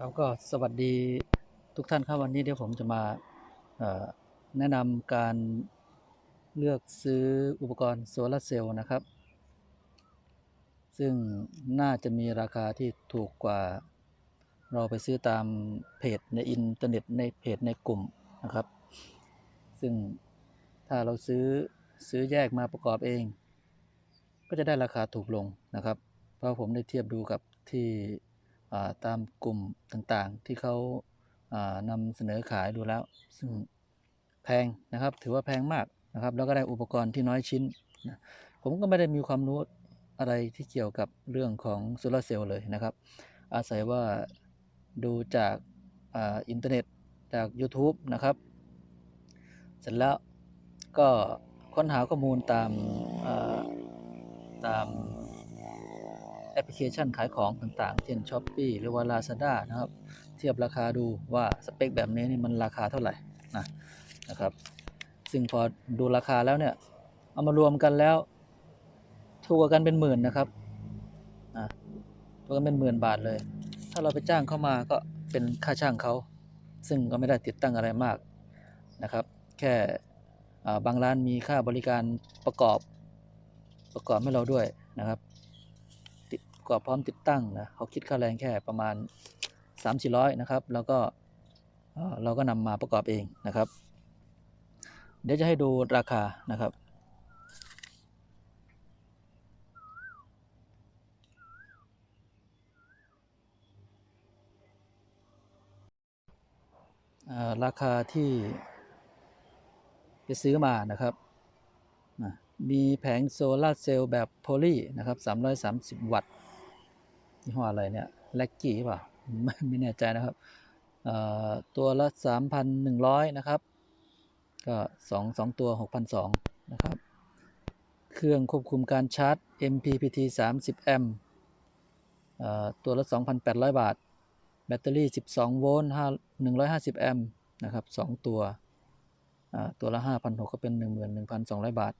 ครับก็สวัสดีทุกท่านครับวันนี้เดี๋ยวผมจะมาแนะนำการเลือกซื้ออุปกรณ์โซลาร์เซลล์นะครับ ซึ่งน่าจะมีราคาที่ถูกกว่าเราไปซื้อตามเพจในอินเทอร์เน็ตในเพจในกลุ่มนะครับ ซึ่งถ้าเราซื้อซื้อแยกมาประกอบเอง ก็จะได้ราคาถูกลงนะครับ เพราะผมได้เทียบดูกับที่ ตามกลุ่มต่างๆ ที่เขาานำเสนอขายดูแล้ว ซึ่งแพงนะครับ ถือว่าแพงมากนะครับ แล้วก็ได้อุปกรณ์ที่น้อยชิ้นนะผมก็ไม่ได้มีความรู้อะไรที่เกี่ยวกับเรื่องของโซลาร์เซลล์เลยนะครับ อาศัยว่าดูจากอ,าอินเทอร์เน็ตจาก YouTube นะครับ เสร็จแล้วก็ค้นหาข้อมูลตามาตาม แอปพลิเคชันขายของต่างๆ เช่น Shopee หรือว่า Lazada นะครับ เทียบราคาดูว่าสเปคแบบนี้นี่มันราคาเท่าไหร่นะนะครับ ซึ่งพอดูราคาแล้วเนี่ย เอามารวมกันแล้วถูกกันเป็นหมื่นนะครับอะถูกกันเป็นหมื่นบาทเลย ถ้าเราไปจ้างเข้ามาก็เป็นค่าช่างเขา ซึ่งก็ไม่ได้ติดตั้งอะไรมากนะครับ แค่บางร้านมีค่าบริการประกอบประกอบให้เราด้วยนะครับ กอบพร้อมติดตั้งนะเขาคิดค่าแรงแค่ประมาณ 3 4 0 0 นะครับ แล้วก็เราก็นำมาประกอบเองนะครับ เดี๋ยวจะให้ดูราคานะครับ ราคาที่ไปซื้อมานะครับ มีแผงโซลาร์เซลล์แบบโพลีนะครับ 330 วัตต์ ยี่ห้ออะไรเนี่ยแล็กกี้ป่ะไม่ไม่แน่ใจนะครับตัวละ 3,100 นะครับ ก็2 2ตัว 6,200 นะครับ เครื่องควบคุมการชาร์จ MPPT 30 แอมป์เอ่อตัวละ 2,800 บาท แบตเตอรี่ 12 โวลต์5 150 แอมป์นะครับ 2 ตัวตัวละ 5,600 ก็เป็น 11,200 บาท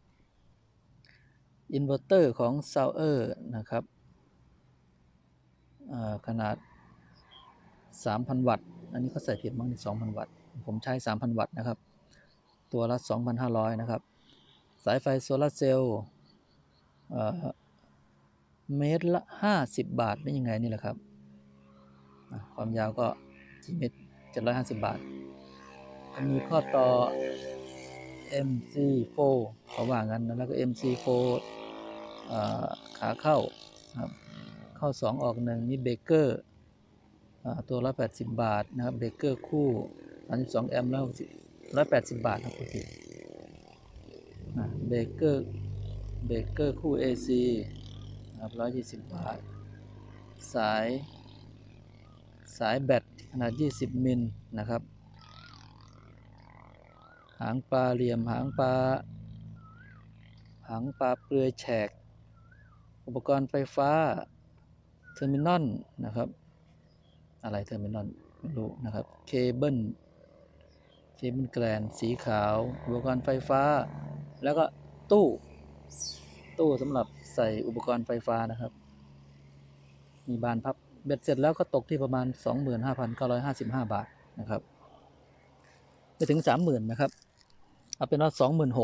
อินเวอร์เตอร์ของ s o u e r นะครับ ขนาด 3,000 วัตต์ อันนี้เขาใส่ผิดมั้งนี่2,000 วัตต์ ผมใช้ 3,000 วัตต์นะครับ ตัวละ 2,500 นะครับ สายไฟโซลาเซลล์เอ่อเมตรละ 50 บาทเป็นยังไงนี่แหละครับ ความยาวก็4เมตร750 บาท มีข้อต่อ MC4 เขาว่างั้นนะแล้วก็ MC4 ขาเข้าครับ เข้า 2 ออก 1 มีเบเกอร์ตัวละ80 บาทนะครับเบเกอร์คู่ 32 แอมป์แล้ว180 บาทครับเบเกอร์เบเกอร์คู่ AC นะครับ120 บาท สายสายแบตขนาด 20 มิลนะครับ หางปลาเหลี่ยมหางปลาหางปลาเปลือยแฉก อุปกรณ์ไฟฟ้า เทอร์มินอลนะครับ อะไรเทอร์มินอลไม่รู้นะครับเคเบิลเคเบิลแกลนสีขาวอุปกรณ์ไฟฟ้า แล้วก็ตู้ ตู้สำหรับใส่อุปกรณ์ไฟฟ้านะครับ มีบานพับเบ็ดเสร็จแล้วก็ตกที่ประมาณ 25,955 บาทนะครับไม่ถึง 30,000นะครับเอาเป็นว่า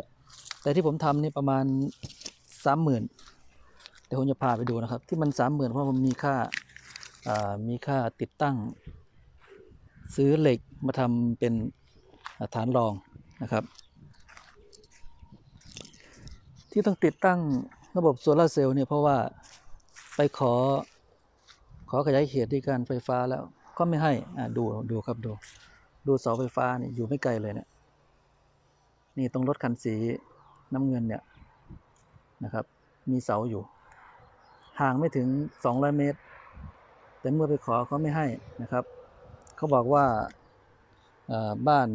26,000แต่ที่ผมทำนี่ประมาณ 30,000 ดี๋ยวผมจะพาไปดูนะครับ ที่มัน30,000เพราะมันมีค่าามีค่าติดตั้ง ซื้อเหล็กมาทำเป็นาฐานรองนะครับ ที่ต้องติดตั้งระบบโซลาเซลล์เนี่ยเพราะว่าไปขอขอขยายเขตที่การไฟฟ้าแล้วก็ไม่ให้อ่าดูดูครับดู ดูเสาไฟฟ้านี่อยู่ไม่ไกลเลยเนี่ยนี่ตรงรถคันสีน้ำเงินเนี่ยนะครับ มีเสาอยู่ ห่างไม่ถึง 200 เมตร แต่เมื่อไปขอเขาไม่ให้นะครับ เขาบอกว่าบ้าน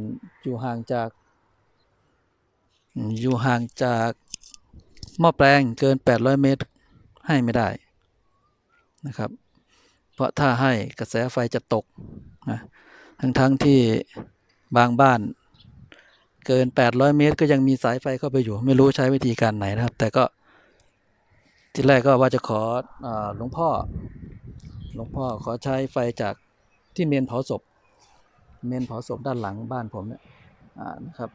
อยู่ห่างจาก อยู่ห่างจากหม้อแปลงเกิน 800 เมตรให้ไม่ได้นะครับ เพราะถ้าให้กระแสไฟจะตกนะทั้งทั้งที่บางบ้านเกิน 800 เมตร ก็ยังมีสายไฟเข้าไปอยู่ ไม่รู้ใช้วิธีการไหนนะครับ แต่ก็ ที่แรกก็ว่าจะขออหลวงพ่อ หลวงพ่อขอใช้ไฟจากที่เมนเผาศพ เมนเผาศพด้านหลังบ้านผมเนี่ยนะครับ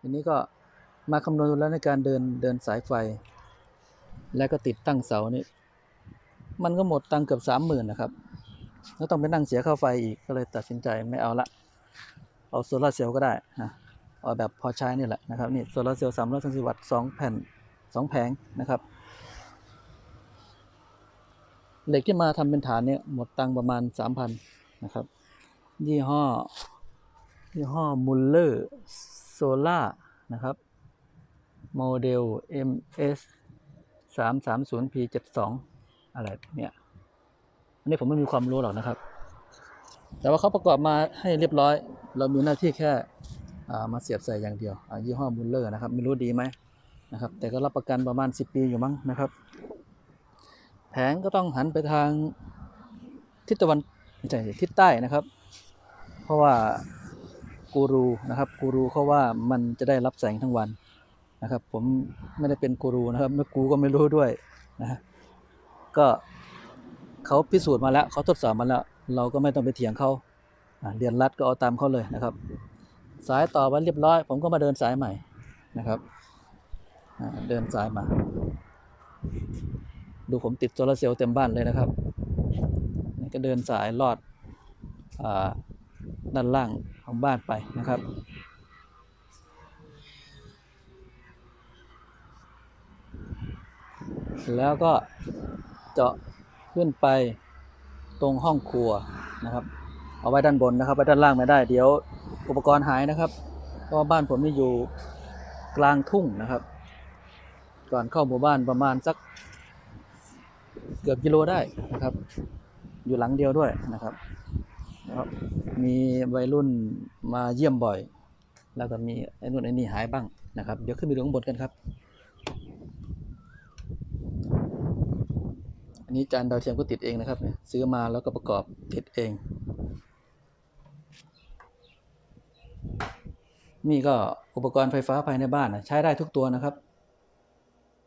ทีนี้ก็มาคำนวณดูแล้วในการเดินเดินสายไฟ และก็ติดตั้งเสานี่มันก็หมดตังเกือบสามหมื่นนะครับ แล้วต้องไปนั่งเสียค่าไฟอีกก็เลยตัดสินใจไม่เอาละ เอาโซลาเซลล์ก็ได้นะ อาแบบพอใช้นี่แหละนะครับนี่โซลาร์เซลล์สามร้อยสสิวัตต์สองแผ่นสองแผงนะครับเหล็กที่มาทำเป็นฐานเนี่ยหมดตังประมาณสามพันนะครับ ยี่ห้อ ยี่ห้อมุลเลอร์โซล่านะครับ โมเดล MS 3 3 0 P 7 2อะไรเนี่ยอันนี้ผมไม่มีความรู้หรอกนะครับ แต่ว่าเขาประกอบมาให้เรียบร้อย เรามีหน้าที่แค่ มาเสียบใส่อย่างเดียวยี่ห้อมุลเลอร์นะครับ ไม่รู้ดีไหมนะครับ แต่ก็รับประกันประมาณ 10 ปีอยู่มั้งนะครับ แผงก็ต้องหันไปทางทิศตะวันไม่ใช่ทิศใต้นะครับ เพราะว่ากูรูนะครับกูรูเขาว่ามันจะได้รับแสงทั้งวันนะครับ ผมไม่ได้เป็นกูรูนะครับไม่กูก็ไม่รู้ด้วยนะก็เขาพิสูจน์มาแล้วเขาทดสอบมาแล้ว เราก็ไม่ต้องไปเถียงเขาเรียนรัดก็เอาตามเขาเลยนะครับ สายต่อไว้เรียบร้อย ผมก็มาเดินสายใหม่นะครับเดินสายมา ดูผมติดโซลาร์เซลล์เต็มบ้านเลยนะครับนี่ก็เดินสายลอดอด้านล่างของบ้านไปนะครับแล้วก็เจาะขึ้นไปตรงห้องครัวนะครับ เอาไว้ด้านบนนะครับไว้ด้านล่างไม่ได้ เดี๋ยวอุปกรณ์หายนะครับ เพราะบ้านผมนี่อยู่กลางทุ่งนะครับ ก่อนเข้าหมู่บ้านประมาณสักเกือบกิโลได้นะครับ อยู่หลังเดียวด้วยนะครับ มีวัยรุ่นมาเยี่ยมบ่อย แล้วก็มีไอ้นู่นไอ้นี่หายบ้างนะครับ เดี๋ยวขึ้นไปดูข้างบนกันครับ อันนี้จานดาวเทียมก็ติดเองนะครับเซื้อมาแล้วก็ประกอบติดเอง นี่ก็อุปกรณ์ไฟฟ้าภายในบ้านนะใช้ได้ทุกตัวนะครับ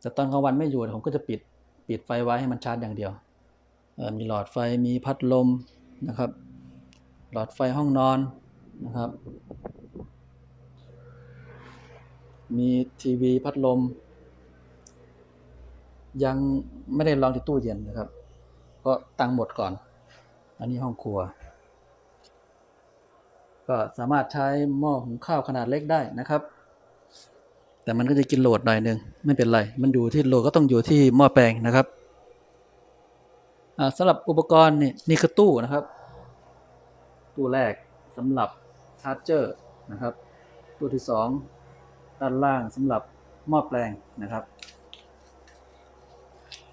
แต่ตอนกลางวันไม่อยู่ผมก็จะปิดปิดไฟไว้ให้มันชาร์จอย่างเดียว มีหลอดไฟมีพัดลมนะครับ หลอดไฟห้องนอนนะครับ มีทีวีพัดลม ยังไม่ได้ลองที่ตู้เย็นนะครับ ก็ตั้งหมดก่อน อันนี้ห้องครัว ก็สามารถใช้หม้อหุงข้าวขนาดเล็กได้นะครับ แต่มันก็จะกินโหลดหน่อยหนึงไม่เป็นไร มันอยู่ที่โหลดก็ต้องอยู่ที่หม้อแปลงนะครับสำหรับอุปกรณ์นี่นี่คือตู้นะครับ ตู้แรกสำหรับชาร์จเจอร์นะครับ ตู้ที่สองด้านล่างสำหรับหม้อแปลงนะครับ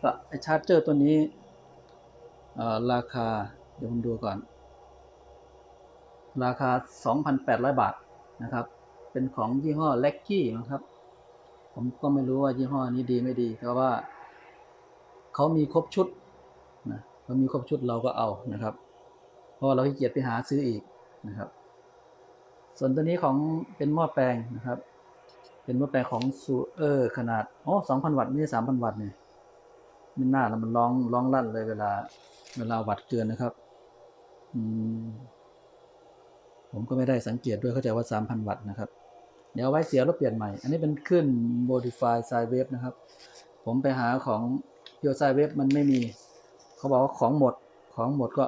ก็ไอชาร์จเจอร์ตัวนี้ราคาเดี๋ยวผมดูก่อน ราคา 2,800 บาทนะครับ เป็นของยี่ห้อเล็กกี้นะครับ ผมก็ไม่รู้ว่ายี่ห้อนี้ดีไม่ดีแต่ว่าเขามีครบชุดนะเขามีครบชุดเราก็เอานะครับ เพราะว่าเราขี้เกียจไปหาซื้ออีกนะครับ ส่วนตัวนี้ของเป็นหม้อแปลงนะครับ เป็นหม้อแปลงของซูเออร์ขนาดโอ้2,000วัตต์ไม่ใช่3,000วัตต์เนี่ยมันน่าแล้วมันร้องร้องลั่นเลยเวลา เวลาวัตต์เกินนะครับ อืม ผมก็ไม่ได้สังเกตด้วยเข้าใจว่า 3,000 วัตต์นะครับ เดี๋ยวไว้เสียแล้วเปลี่ยนใหม่ อันนี้เป็นขึ้น modify sine wave นะครับ ผมไปหาของ pure sine wave มันไม่มี เขาบอกว่าของหมด ของหมดก็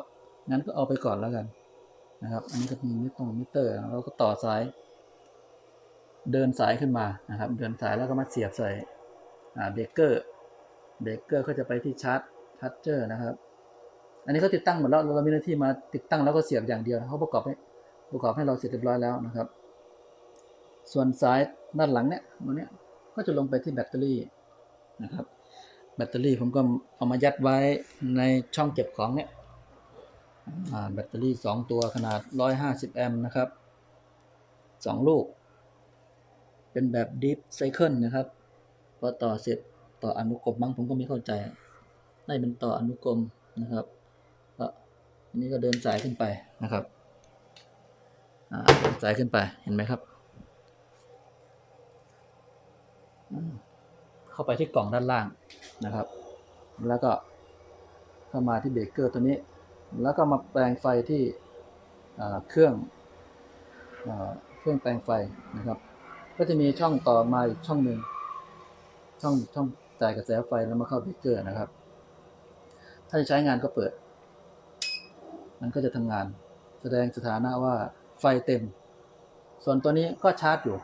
งั้นก็เอาไปก่อนแล้วกันนะครับ อันนี้ก็มีมิตรงมิเตอร์เราก็ต่อสาย เดินสายขึ้นมานะครับ เดินสายแล้วก็มาเสียบใส่เบรกเกอร์เบรกเกอร์ก็จะไปที่ชาร์จชาร์จเจอร์นะครับ อันนี้เขาติดตั้งหมดแล้วเรามีหน้าที่มาติดตั้งแล้วก็เสียบอย่างเดียวเขาประกอบให้ ประกอบให้เราเสร็จเรียบร้อยแล้วนะครับ ส่วนสายด้านหลังเนี่ยตัวเนี้ยก็จะลงไปที่แบตเตอรี่นะครับ แบตเตอรี่ผมก็เอามายัดไว้ในช่องเก็บของเนี่ยแบตเตอรี่ 2 ตัวขนาด 150 แอมป์นะครับ 2 ลูก เป็นแบบ Deep Cycle นะครับพอต่อเสร็จต่ออนุกรมมั้งผมก็ไม่เข้าใจได้เป็นต่ออนุกรมนะครับก็อันนี้ก็เดินสายขึ้นไปนะครับ สายขึ้นไปเห็นไหมครับ เข้าไปที่กล่องด้านล่างนะครับ แล้วก็เข้ามาที่เบรกเกอร์ตัวนี้ แล้วก็มาแปลงไฟที่เครื่องอเครื่องแปลงไฟนะครับ ก็จะมีช่องต่อมาอีกช่องหนึ่งช่องช่องจ่ายกระแสไฟแล้วมาเข้าเบรกเกอร์นะครับ ถ้าจะใช้งานก็เปิด มันก็จะทำงาน แสดงสถานะว่า ไฟเต็ม ส่วนตัวนี้ก็ชาร์จอยู่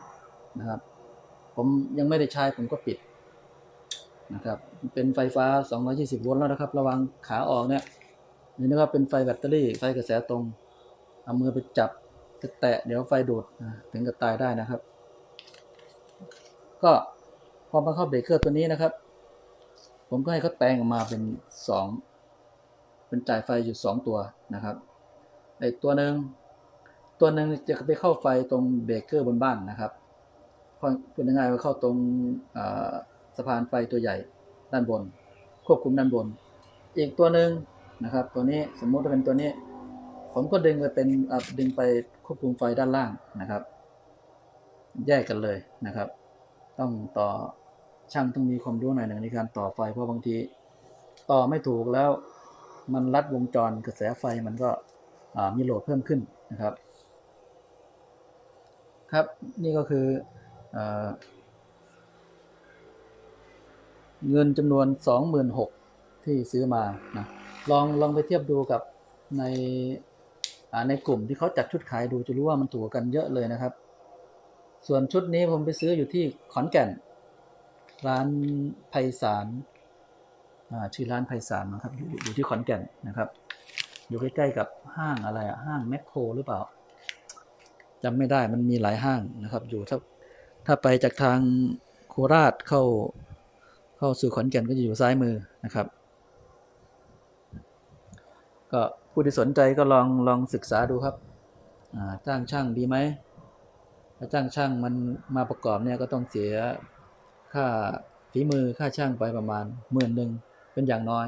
นะครับ ผมยังไม่ได้ใช้ผมก็ปิดนะครับเป็นไฟฟ้า 220 โวลต์แล้วนะครับ ระวังขาออกเนี่ยนี่นะครับเป็นไฟแบตเตอรี่ไฟกระแสตรง เอามือไปจับจะแตะเดี๋ยวไฟดูดถึงกับตายได้นะครับ ก็พอมาเข้าเบรกเกอร์ตัวนี้นะครับ ผมก็ให้เขาแปลงออกมาเป็นสองเป็นจ่ายไฟอยู่สองตัวนะครับไอตัวหนึ่ง ตัวหนึ่งจะไปเข้าไฟตรงเบรกเกอร์บนบ้านนะครับเพราะเป็นยังไงว่าเข้าตรงสะพานไฟตัวใหญ่ด้านบน ควบคุมด้านบน อีกตัวหนึ่งนะครับ ตัวนี้สมมุติว่าเป็นตัวนี้ ผมก็ดึงไปเป็นดึงไปควบคุมไฟด้านล่างนะครับ แยกกันเลยนะครับ ต้องต่อช่างต้องมีความรู้หน่อยหนึ่งในการต่อไฟเพราะบางที ต่อไม่ถูกแล้วมันลัดวงจรกระแสไฟมันก็มีโหลดเพิ่มขึ้นนะครับ ครับนี่ก็คืออเงินจำนวน 26,000ที่ซื้อมานะลองลองไปเทียบดูกับในในกลุ่มที่เขาจัดชุดขายดูจะรู้ว่ามันถูกกันเยอะเลยนะครับ ส่วนชุดนี้ผมไปซื้ออยู่ที่ขอนแก่น ร้านไพศาลชื่อร้านไพศาลนะครับอยู่อยู่ที่ขอนแก่นนะครับ อยู่ใกล้ๆกับห้างอะไรอะห้างแมคโครหรือเปล่า จำไม่ได้มันมีหลายห้างนะครับ อยู่ถ้าถ้าไปจากทางโคราชเข้าเข้าสู่ขอนแก่นก็จะอยู่ซ้ายมือนะครับ ก็ผู้ที่สนใจก็ลองลองศึกษาดูครับจ้างช่างดีไหมถ้าจ้างช่างมันมาประกอบเนี่ยก็ต้องเสียค่าฝีมือค่าช่างไปประมาณหมื่นหนึ่งเป็นอย่างน้อย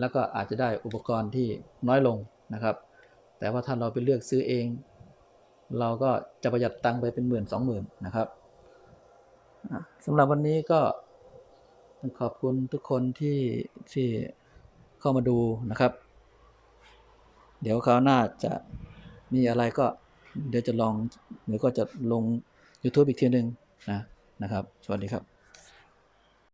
แล้วก็อาจจะได้อุปกรณ์ที่น้อยลงนะครับ แต่ว่าถ้าเราไปเลือกซื้อเอง เราก็จะประหยัดตังค์ไปเป็นหมื่นสองหมื่นนะครับสำหรับวันนี้ก็ขอบคุณทุกคนที่ที่เข้ามาดูนะครับ เดี๋ยวคราวหน้าจะมีอะไรก็เดี๋ยวจะลองเดี๋ยวก็จะลง YouTube อีกทีหนึ่งนะนะครับ สวัสดีครับ